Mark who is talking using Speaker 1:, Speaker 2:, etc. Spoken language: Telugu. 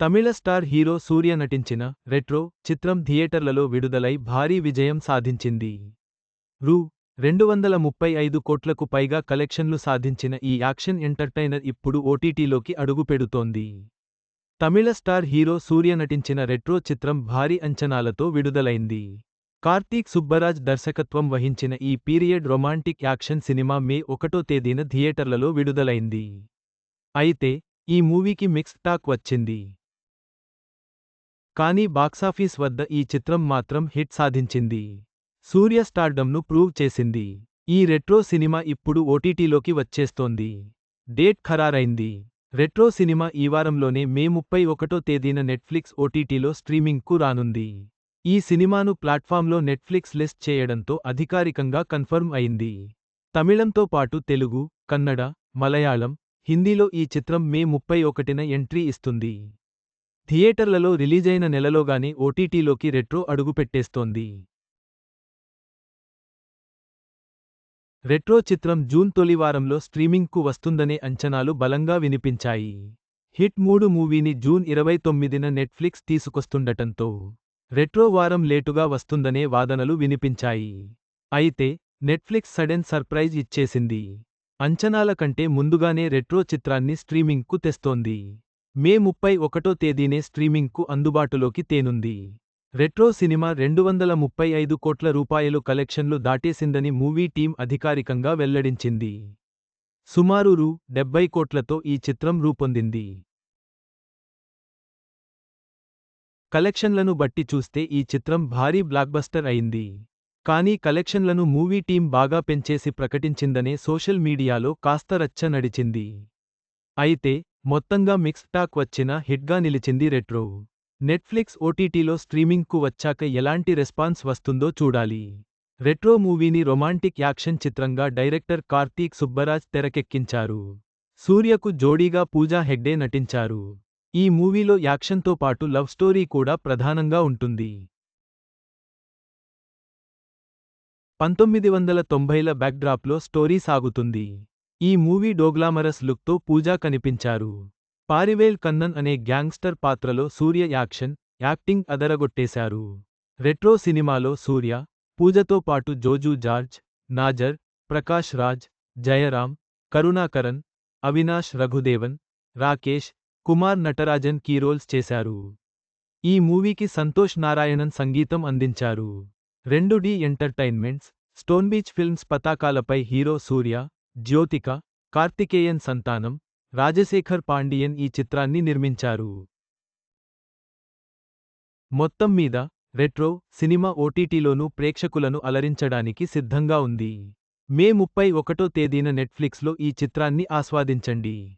Speaker 1: తమిళ స్టార్ హీరో సూర్య నటించిన రెట్రో చిత్రం థియేటర్లలో విడుదలై భారీ విజయం సాధించింది. రూ. రెండు వందల ముప్పై ఐదు కోట్లకు పైగా కలెక్షన్లు సాధించిన ఈ యాక్షన్ ఎంటర్టైనర్ ఇప్పుడు ఓటీటీలోకి అడుగుపెడుతోంది. తమిళ స్టార్ హీరో సూర్య నటించిన రెట్రో చిత్రం భారీ అంచనాలతో విడుదలైంది. కార్తీక్ సుబ్బరాజ్ దర్శకత్వం వహించిన ఈ period romantic action cinema May ఒకటో తేదీన థియేటర్లలో విడుదలైంది. అయితే ఈ మూవీకి మిక్స్డ్ టాక్ వచ్చింది. కానీ బాక్సాఫీస్ వద్ద ఈ చిత్రం మాత్రం హిట్ సాధించింది. సూర్య స్టార్డమ్ను ప్రూవ్ చేసింది. ఈ రెట్రో సినిమా ఇప్పుడు ఓటీటీలోకి వచ్చేస్తోంది. డేట్ ఖరారైంది. రెట్రో సినిమా ఈ వారంలోనే మే ముప్పై ఒకటో తేదీన నెట్ఫ్లిక్స్ ఓటీటీలో స్ట్రీమింగ్కు రానుంది. ఈ సినిమాను ప్లాట్ఫామ్లో నెట్ఫ్లిక్స్ లిస్ట్ చేయడంతో అధికారికంగా కన్ఫర్మ్ అయింది. తమిళంతో పాటు తెలుగు కన్నడ మలయాళం హిందీలో ఈ చిత్రం మే ముప్పై ఒకటిన ఎంట్రీ ఇస్తుంది. థియేటర్లలో రిలీజైన నెలలోగానే ఓటీటీలోకి రెట్రో అడుగుపెట్టేస్తోంది రెట్రో చిత్రం జూన్ తొలి వారంలో స్ట్రీమింగ్కు వస్తుందనే అంచనాలు బలంగా వినిపించాయి. హిట్ మూడు మూవీని జూన్ ఇరవై తొమ్మిదిన నెట్ఫ్లిక్స్ తీసుకొస్తుండటంతో రెట్రో వారం లేటుగా వస్తుందనే వాదనలు వినిపించాయి. అయితే నెట్ఫ్లిక్స్ సడెన్ సర్ప్రైజ్ ఇచ్చేసింది. అంచనాల కంటే ముందుగానే రెట్రో చిత్రాన్ని స్ట్రీమింగ్కు తెస్తోంది. మే ముప్పై ఒకటో తేదీనే స్ట్రీమింగ్కు అందుబాటులోకి తేనుంది. రెట్రో సినిమా రెండు వందల ముప్పై ఐదు కోట్ల రూపాయలు కలెక్షన్లు దాటేసిందని మూవీ టీం అధికారికంగా వెల్లడించింది. సుమారు రూ. డెబ్బై కోట్లతో ఈ చిత్రం రూపొందింది. కలెక్షన్లను బట్టి చూస్తే ఈ చిత్రం భారీ బ్లాక్బస్టర్ అయింది. కానీ కలెక్షన్లను మూవీ టీం బాగా పెంచేసి ప్రకటించిందనే సోషల్ మీడియాలో కాస్త రచ్చ నడిచింది. అయితే మొత్తంగా మిక్స్ టాక్ వచ్చిన హిట్గా నిలిచింది రెట్రో. నెట్ఫ్లిక్స్ ఓటీటీలో స్ట్రీమింగ్కు వచ్చాక ఎలాంటి రెస్పాన్స్ వస్తుందో చూడాలి. రెట్రో మూవీని రొమాంటిక్ యాక్షన్ చిత్రంగా డైరెక్టర్ కార్తీక్ సుబ్బరాజ్ తెరకెక్కించారు. సూర్యకు జోడీగా పూజా హెగ్డే నటించారు. ఈ మూవీలో యాక్షన్తో పాటు లవ్ స్టోరీ కూడా ప్రధానంగా ఉంటుంది. పంతొమ్మిది వందల తొంభైల బ్యాక్డ్రాప్లో స్టోరీ సాగుతుంది. ఈ మూవీ డోగ్లామరస్ లుక్తో పూజా కనిపించారు. పారివేల్ కన్నన్ అనే గ్యాంగ్స్టర్ పాత్రలో సూర్య యాక్షన్ యాక్టింగ్ అదరగొట్టేశారు. రెట్రో సినిమాలో సూర్య పూజతో పాటు Joju George Nassar Prakash Raj Jayaram Karunakaran Avinash Raghudevan Rakesh Kumar Natarajan key roles చేశారు. ఈ మూవీకి సంతోష్ నారాయణన్ సంగీతం అందించారు. రెండు D entertainments stone bench films పతాకాలపై hero Suriya Jyothika Karthikeyan Santhanam Rajasekhar Pandian ఈ చిత్రాన్ని నిర్మించారు. మొత్తం మీద రెట్రో సినిమా ఓటీటీలోనూ ప్రేక్షకులను అలరించడానికి సిద్ధంగా ఉంది. మే ముప్పై ఒకటో తేదీన నెట్ఫ్లిక్స్లో ఈ చిత్రాన్ని ఆస్వాదించండి.